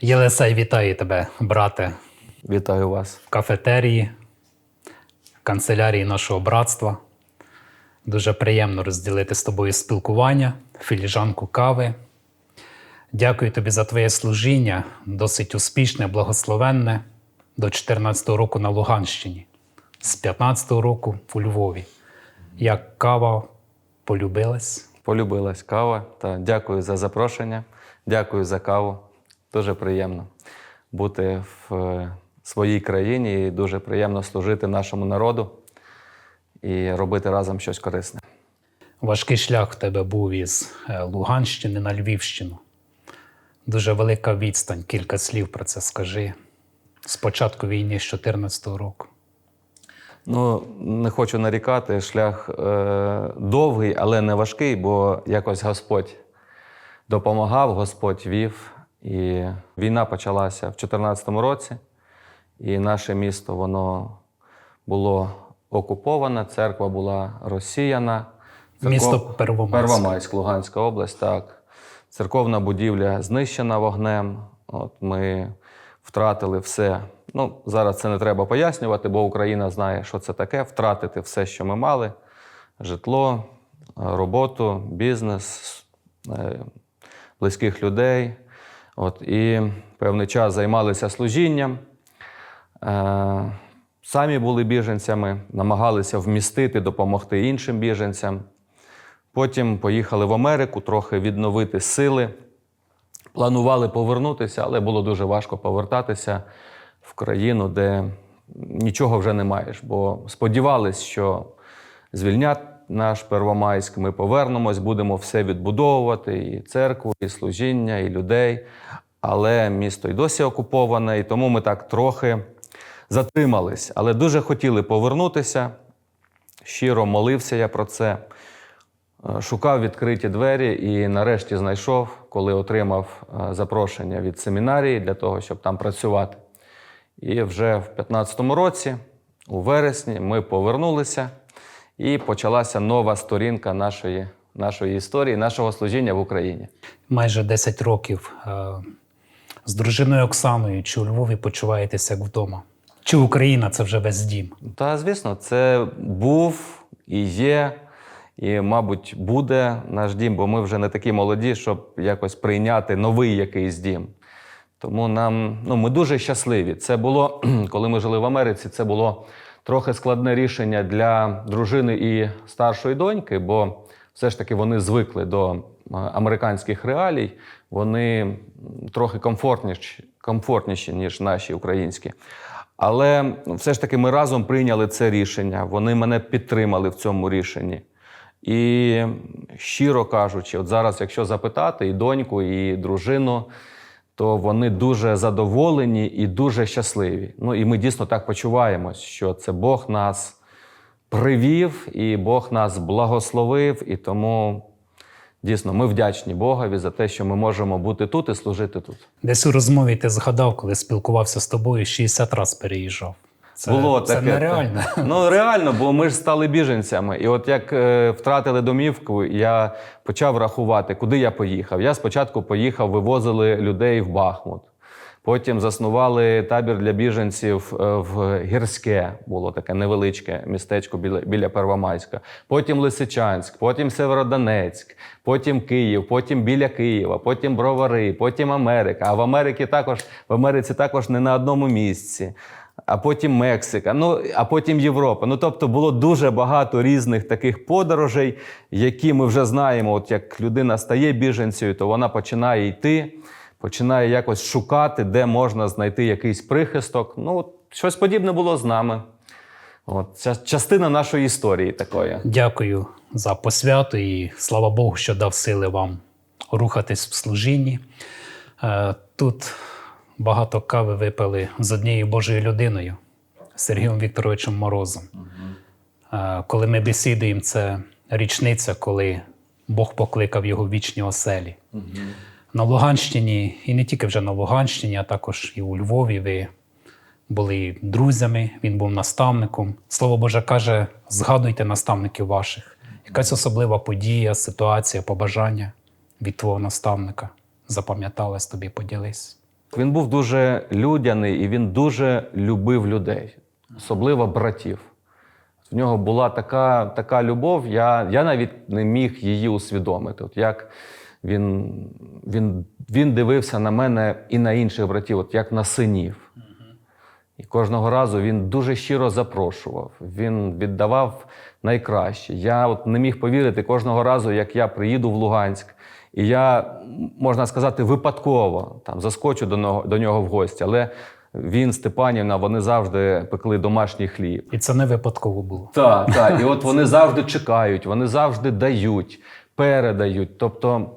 Єлисей, вітаю тебе, брате, Вітаю вас. в кафетерії, канцелярії нашого братства. Дуже приємно розділити з тобою спілкування, філіжанку кави. Дякую тобі за твоє служіння, досить успішне, благословенне, до 14-го року на Луганщині, з 15-го року у Львові. Як кава полюбилась. Полюбилась кава та дякую за запрошення. Дякую за каву. Дуже приємно бути в е, своїй країні і дуже приємно служити нашому народу і робити разом щось корисне. Важкий шлях в тебе був із е, Луганщини на Львівщину. Дуже велика відстань, кілька слів про це скажи. З початку війни з 2014 року. Ну, не хочу нарікати, шлях е, довгий, але не важкий, бо якось Господь допомагав, Господь вів. І війна почалася в 2014 році, і наше місто воно було окуповане, церква була розсіяна. Місто Первомайськ. Первомайськ, Луганська область, так. Церковна будівля знищена вогнем. От ми втратили все. Ну, зараз це не треба пояснювати, бо Україна знає, що це таке. Втратити все, що ми мали: житло, роботу, бізнес, е, близьких людей. От, і певний час займалися служінням. Е, Самі були біженцями, намагалися вмістити, допомогти іншим біженцям. Потім поїхали в Америку трохи відновити сили. Планували повернутися, але було дуже важко повертатися в країну, де нічого вже не маєш. Бо сподівались, що звільнять наш Первомайськ, ми повернемось, будемо все відбудовувати: і церкву, і служіння, і людей. Але місто й досі окуповане, і тому ми так трохи затримались. Але дуже хотіли повернутися. Щиро молився я про це. Е, Шукав відкриті двері і нарешті знайшов, коли отримав е, запрошення від семінарії для того, щоб там працювати. І вже в 2015 році, у вересні, ми повернулися і почалася нова сторінка нашої, нашої історії, нашого служіння в Україні. Майже 10 років е, з дружиною Оксаною. Чи у Львові почуваєтеся як вдома? Чи Україна це вже весь дім? Та, звісно, це був і є, і, мабуть, буде наш дім, бо ми вже не такі молоді, щоб якось прийняти новий якийсь дім. Тому нам ну, ми дуже щасливі. Це було, коли ми жили в Америці, це було трохи складне рішення для дружини і старшої доньки, бо все ж таки вони звикли до е, американських реалій, вони трохи комфортніші, комфортніші ніж наші українські. Але все ж таки ми разом прийняли це рішення. Вони мене підтримали в цьому рішенні. І щиро кажучи, от зараз, якщо запитати і доньку, і дружину, то вони дуже задоволені і дуже щасливі. Ну і ми дійсно так почуваємось, що це Бог нас привів, і Бог нас благословив. І тому дійсно ми вдячні Богові за те, що ми можемо бути тут і служити тут. Десь у розмові ти згадав, коли спілкувався з тобою, 60 разів переїжджав. Це, Було це таке. нереально. Ну реально, бо ми ж стали біженцями. І от як е, втратили домівку, я почав рахувати, куди я поїхав. Я спочатку поїхав, вивозили людей в Бахмут. Потім заснували табір для біженців е, в Гірське, було таке невеличке містечко біля, біля Первомайська. Потім Лисичанськ, потім Северодонецьк, потім Київ, потім біля Києва, потім Бровари, потім Америка. А в Америці також в Америці також не на одному місці. А потім Мексика, ну а потім Європа. Ну тобто було дуже багато різних таких подорожей, які ми вже знаємо. От як людина стає біженцею, то вона починає йти, починає якось шукати, де можна знайти якийсь прихисток. Ну, щось подібне було з нами. От ця частина нашої історії такої. Дякую за посвяту і слава Богу, що дав сили вам рухатись в служінні. Е, Тут багато кави випили з однією Божою людиною Сергієм Вікторовичем Морозом. Е, Коли ми бесідуємо, це річниця, коли Бог покликав його в вічні оселі. На Луганщині, і не тільки вже на Луганщині, а також і у Львові ви були друзями, він був наставником. Слово Боже каже: згадуйте наставників ваших. Якась особлива подія, ситуація, побажання від твого наставника запам'яталась тобі, поділись. Він був дуже людяний і він дуже любив людей, особливо братів. В нього була така, така любов, я, я навіть не міг її усвідомити. От як він, він, він дивився на мене і на інших братів, от як на синів. І кожного разу він дуже щиро запрошував, він віддавав найкраще. Я от не міг повірити кожного разу, як я приїду в Луганськ, і я, можна сказати, випадково там заскочу до нього, до нього в гості. Але він, Степанівна, вони завжди пекли домашній хліб. І це не випадково було. Так, так. І от вони завжди чекають, вони завжди дають, передають. Тобто,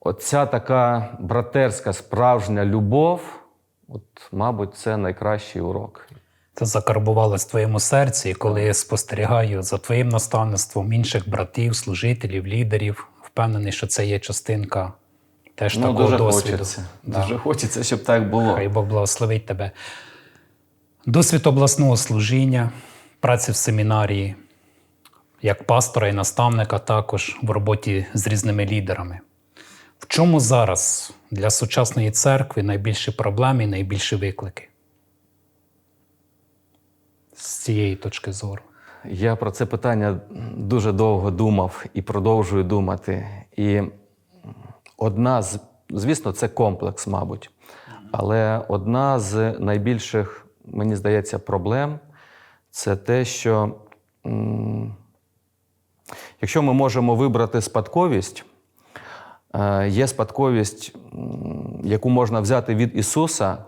оця така братерська справжня любов, от, мабуть, це найкращий урок. Це закарбувалось в твоєму серці, і коли я спостерігаю за твоїм наставництвом інших братів, служителів, лідерів, впевнений, що це є частинка теж ну, такого дуже досвіду. хочеться. Да. Дуже хочеться, щоб так було. Хай Бог благословить тебе. Досвід обласного служіння, праці в семінарії, як пастора і наставника, також в роботі з різними лідерами. В чому зараз для сучасної церкви найбільші проблеми і найбільші виклики? З цієї точки зору. Я про це питання дуже довго думав і продовжую думати. І одна з, звісно, це комплекс, мабуть. Але одна з найбільших, мені здається, проблем це те, що якщо ми можемо вибрати спадковість, е, є спадковість, яку можна взяти від Ісуса,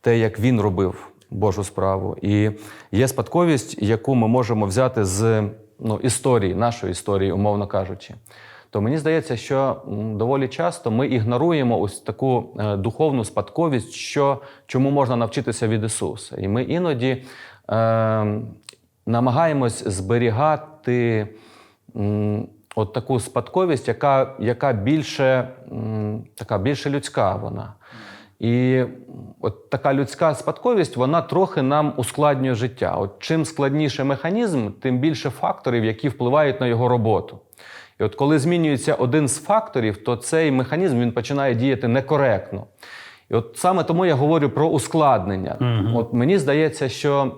те, як він робив Божу справу. І є спадковість, яку ми можемо взяти з ну, історії, нашої історії, умовно кажучи. То мені здається, що доволі часто ми ігноруємо ось таку е, духовну спадковість, що, чому можна навчитися від Ісуса. І ми іноді е, намагаємось зберігати от таку спадковість, яка, яка більше, така більше людська вона. І от така людська спадковість, вона трохи нам ускладнює життя. От чим складніший механізм, тим більше факторів, які впливають на його роботу. І от коли змінюється один з факторів, то цей механізм він починає діяти некоректно. І от саме тому я говорю про ускладнення. От мені здається, що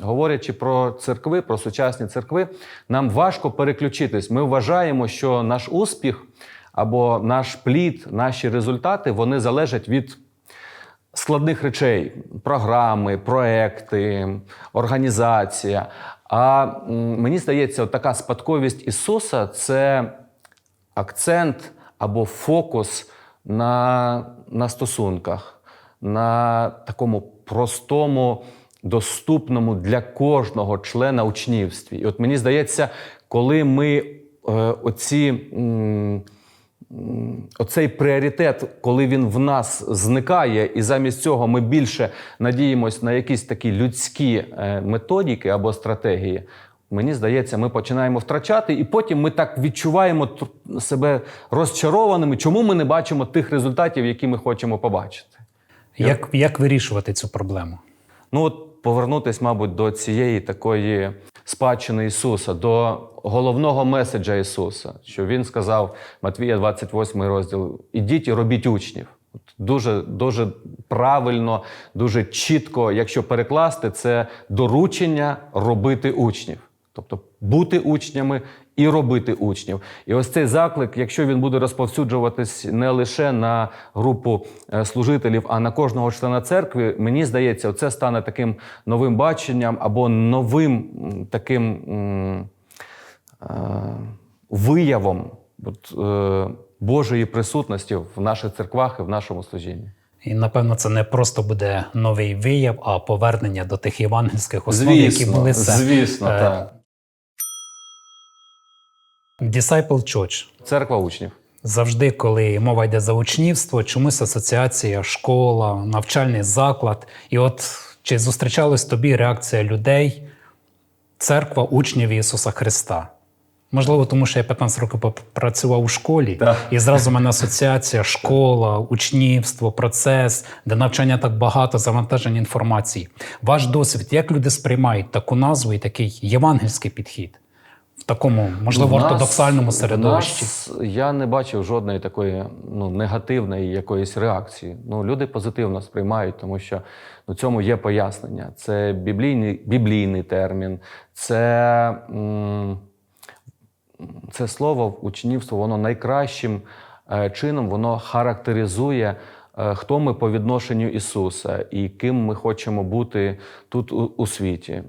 говорячи про церкви, про сучасні церкви, нам важко переключитись. Ми вважаємо, що наш успіх або наш плід, наші результати вони залежать від складних речей: програми, проекти, організація. А мені здається, от така спадковість Ісуса це акцент або фокус на, на стосунках, на такому простому, доступному для кожного члена учнівстві. І от мені здається, коли ми е, оці. м, Оцей пріоритет, коли він в нас зникає, і замість цього ми більше надіємось на якісь такі людські е, методики або стратегії. Мені здається, ми починаємо втрачати, і потім ми так відчуваємо себе розчарованими, чому ми не бачимо тих результатів, які ми хочемо побачити. Як, як вирішувати цю проблему? Ну, от повернутись, мабуть, до цієї такої спадщини Ісуса, до головного меседжа Ісуса, що Він сказав Матвія, 28 розділ: ідіть і робіть учнів. Дуже, дуже правильно, дуже чітко, якщо перекласти, це доручення робити учнів. Тобто бути учнями і робити учнів. І ось цей заклик, якщо він буде розповсюджуватись не лише на групу е, служителів, а на кожного члена церкви, мені здається, це стане таким новим баченням або новим таким е, виявом от, е, Божої присутності в наших церквах і в нашому служінні. І напевно це не просто буде новий вияв, а повернення до тих євангельських основ, які були це. звісно, так. Disciple Church. Церква учнів. Завжди, коли мова йде за учнівство, чомусь асоціація, школа, навчальний заклад. І от чи зустрічалась тобі реакція людей, церква учнів Ісуса Христа? Можливо, тому що я 15 років працював у школі, Так. і зразу в мене асоціація, школа, учнівство, процес, де навчання так багато, завантаження інформації. Ваш досвід, як люди сприймають таку назву і такий євангельський підхід в такому, можливо, нас- ортодоксальному середовищі? нас я не бачив жодної такої ну, негативної якоїсь реакції. Ну, люди позитивно сприймають, тому що ну, цьому є пояснення. Це біблійний, біблійний термін, це, це слово учнівство, воно найкращим е, чином воно характеризує. е, Хто ми по відношенню Ісуса і ким ми хочемо бути тут у, у світі.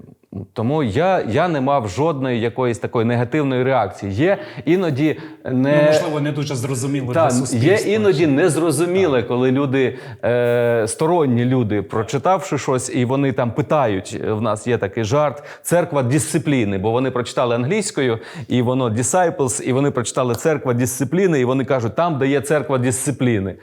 Тому я, я не мав жодної якоїсь такої негативної реакції. Є іноді не Ну, можливо, не дуже зрозуміло та, для є іноді незрозуміле, коли люди, е, сторонні люди, прочитавши щось, і вони там питають. В нас є такий жарт: церква дисципліни, бо вони прочитали англійською, і воно disciples, і вони прочитали церква дисципліни, і вони кажуть, там, де є церква дисципліни.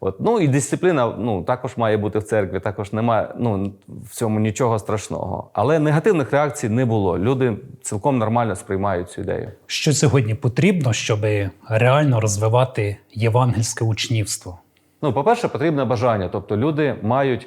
От. Ну і дисципліна ну, також має бути в церкві, також немає ну, в цьому нічого страшного. Але негативних реакцій не було. Люди цілком нормально сприймають цю ідею. Що сьогодні потрібно, щоб реально розвивати євангельське учнівство? Ну, по-перше, потрібне бажання. Тобто люди мають,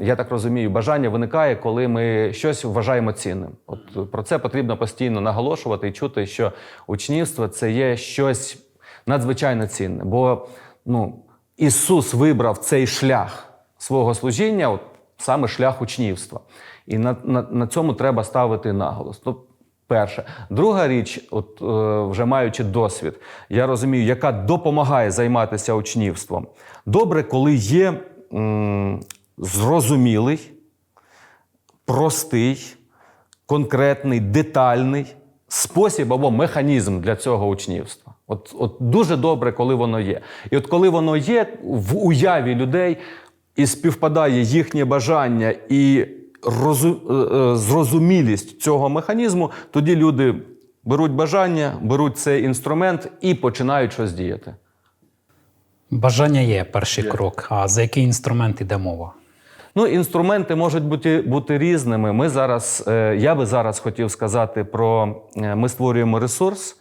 я так розумію, бажання виникає, коли ми щось вважаємо цінним. От про це потрібно постійно наголошувати і чути, що учнівство це є щось надзвичайно цінне. Бо ну, Ісус вибрав цей шлях свого служіння, от саме шлях учнівства. І на, на, на цьому треба ставити наголос. Ну, Перше. Друга річ, от е, вже маючи досвід, я розумію, яка допомагає займатися учнівством. Добре, коли є м, зрозумілий, простий, конкретний, детальний спосіб або механізм для цього учнівства. От, от дуже добре, коли воно є. І от коли воно є в уяві людей і співпадає їхнє бажання і розу, е, е, зрозумілість цього механізму, тоді люди беруть бажання, беруть цей інструмент і починають щось діяти. Бажання є перший крок. А за який інструмент іде мова? Ну, інструменти можуть бути, бути різними. Ми зараз, е, я би зараз хотів сказати про е, ми створюємо ресурс,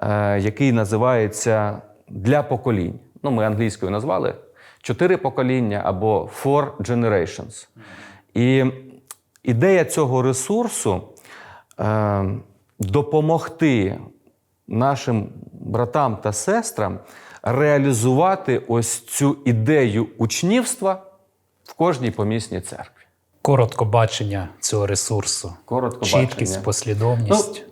е, який називається для поколінь. Ну, ми англійською назвали чотири покоління або Four Generations. І ідея цього ресурсу е, допомогти нашим братам та сестрам реалізувати ось цю ідею учнівства в кожній помісній церкві. Коротко бачення цього ресурсу. Коротко Чіткість, бачення. послідовність. М,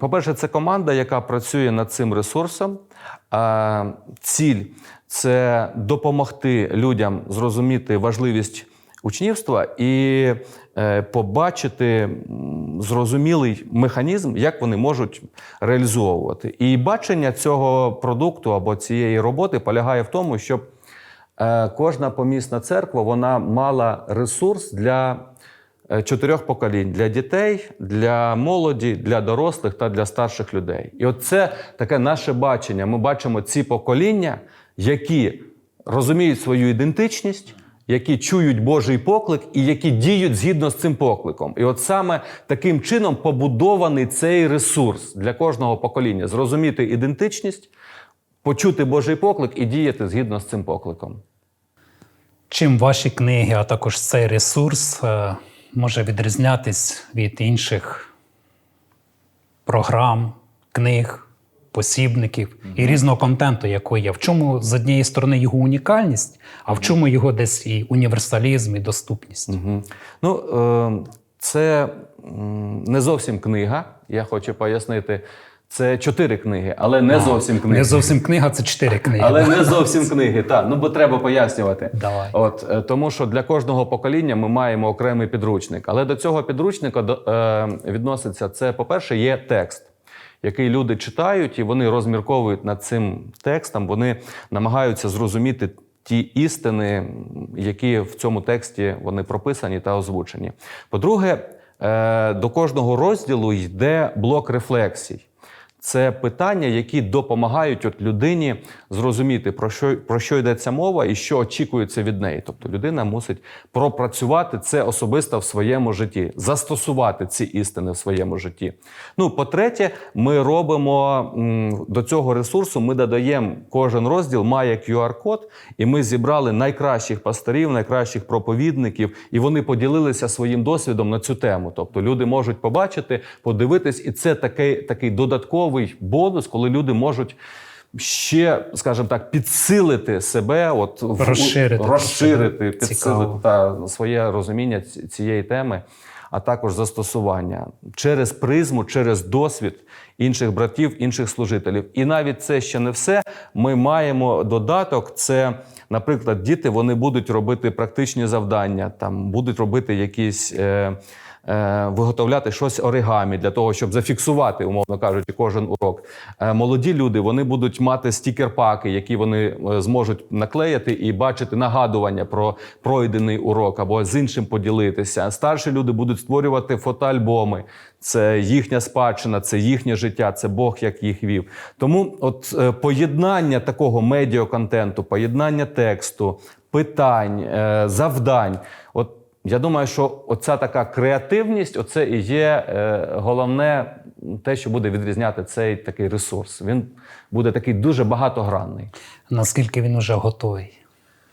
По-перше, це команда, яка працює над цим ресурсом. Ціль це допомогти людям зрозуміти важливість учнівства і е, побачити зрозумілий механізм, як вони можуть реалізовувати. І бачення цього продукту або цієї роботи полягає в тому, щоб е, кожна помісна церква вона мала ресурс для чотирьох поколінь: для дітей, для молоді, для дорослих та для старших людей. І от це таке наше бачення. Ми бачимо ці покоління, які розуміють свою ідентичність. Які чують Божий поклик і які діють згідно з цим покликом. І от саме таким чином побудований цей ресурс для кожного покоління зрозуміти ідентичність, почути Божий поклик і діяти згідно з цим покликом. Чим ваші книги, а також цей ресурс е, може відрізнятись від інших програм, книг, посібників і різного контенту, який є? В чому з однієї сторони його унікальність, а в чому його десь і універсалізм, і доступність? Мгм. Ну, е, це не зовсім книга, я хочу пояснити. Це чотири книги, але не зовсім книги. Не зовсім книга, це чотири книги. Але не зовсім книги, так. Ну бо треба пояснювати. Давай. От е, тому, що для кожного покоління ми маємо окремий підручник. Але до цього підручника до- е, відноситься це, по-перше, є текст, який люди читають, і вони розмірковують над цим текстом. Вони намагаються зрозуміти ті істини, які в цьому тексті вони прописані та озвучені. По-друге, е, до кожного розділу йде блок рефлексій. Це питання, які допомагають от людині зрозуміти, про що, про що йдеться мова і що очікується від неї. Тобто людина мусить пропрацювати це особисто в своєму житті, застосувати ці істини в своєму житті. Ну, по-третє, ми робимо до цього ресурсу, ми додаємо кожен розділ має QR-код, і ми зібрали найкращих пасторів, найкращих проповідників, і вони поділилися своїм досвідом на цю тему. Тобто люди можуть побачити, подивитись, і це такий, такий додатковий бонус, коли люди можуть. Ще, скажімо так, підсилити себе, от Розширити розширити, підсилити Цікаво. та своє розуміння цієї теми, а також застосування через призму, через досвід інших братів, інших служителів. І навіть це ще не все. Ми маємо додаток. Це, наприклад, діти вони будуть робити практичні завдання, там будуть робити якісь. Е, Виготовляти щось оригамі для того, щоб зафіксувати, умовно кажучи, кожен урок. Е, Молоді люди вони будуть мати стікер-паки, які вони е, зможуть наклеїти і бачити нагадування про пройдений урок або з іншим поділитися. Старші люди будуть створювати фотоальбоми. Це їхня спадщина, це їхнє життя, це Бог, як їх вів. Тому, от е, поєднання такого медіаконтенту, поєднання тексту, питань, е, завдань. От я думаю, що оця така креативність, оце і є е, головне те, що буде відрізняти цей такий ресурс. Він буде такий дуже багатогранний. Наскільки він уже готовий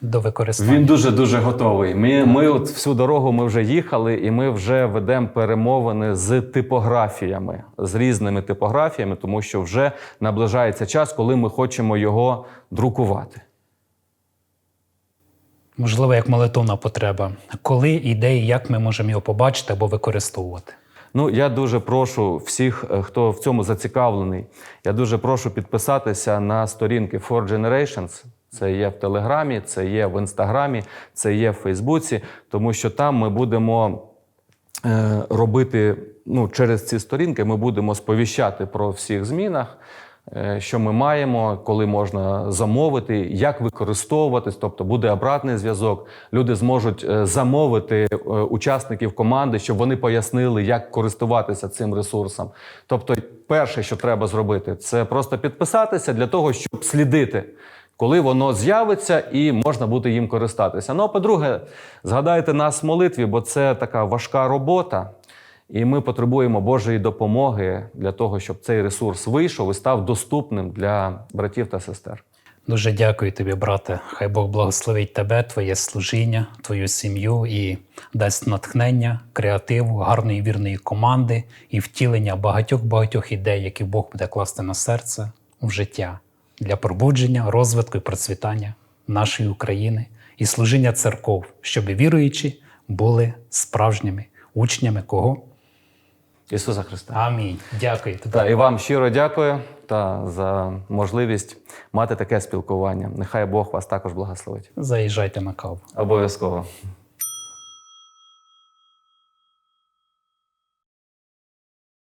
до використання? Він дуже дуже готовий. Ми, ми от всю дорогу ми вже їхали, і ми вже ведемо перемовини з типографіями, з різними типографіями, тому що вже наближається час, коли ми хочемо його друкувати. Можливо, як молитовна потреба. Коли ідеї, як ми можемо його побачити або використовувати? Ну, я дуже прошу всіх, е, хто в цьому зацікавлений, я дуже прошу підписатися на сторінки Four Generations. Це є в Телеграмі, це є в Інстаграмі, це є в Фейсбуці, тому що там ми будемо е, робити ну, через ці сторінки, ми будемо сповіщати про всіх змінах. Е, Що ми маємо, коли можна замовити, як використовуватись, тобто буде обратний зв'язок. Люди зможуть е, замовити е, учасників команди, щоб вони пояснили, як користуватися цим ресурсом. Тобто, перше, що треба зробити, це просто підписатися для того, щоб слідити, коли воно з'явиться і можна буде їм користатися. Ну а по-друге, згадайте нас в молитві, бо це така важка робота. І ми потребуємо Божої допомоги для того, щоб цей ресурс вийшов і став доступним для братів та сестер. Дуже дякую тобі, брате. Хай Бог благословить тебе, твоє служіння, твою сім'ю і дасть натхнення, креативу, гарної вірної команди і втілення багатьох-багатьох ідей, які Бог буде класти на серце в життя для пробудження, розвитку і процвітання нашої України і служіння церков, щоб віруючі були справжніми учнями кого? Ісуса Христа. Амінь. Дякую. Та і вам щиро дякую та за можливість мати таке спілкування. Нехай Бог вас також благословить. Заїжджайте на каву. Обов'язково.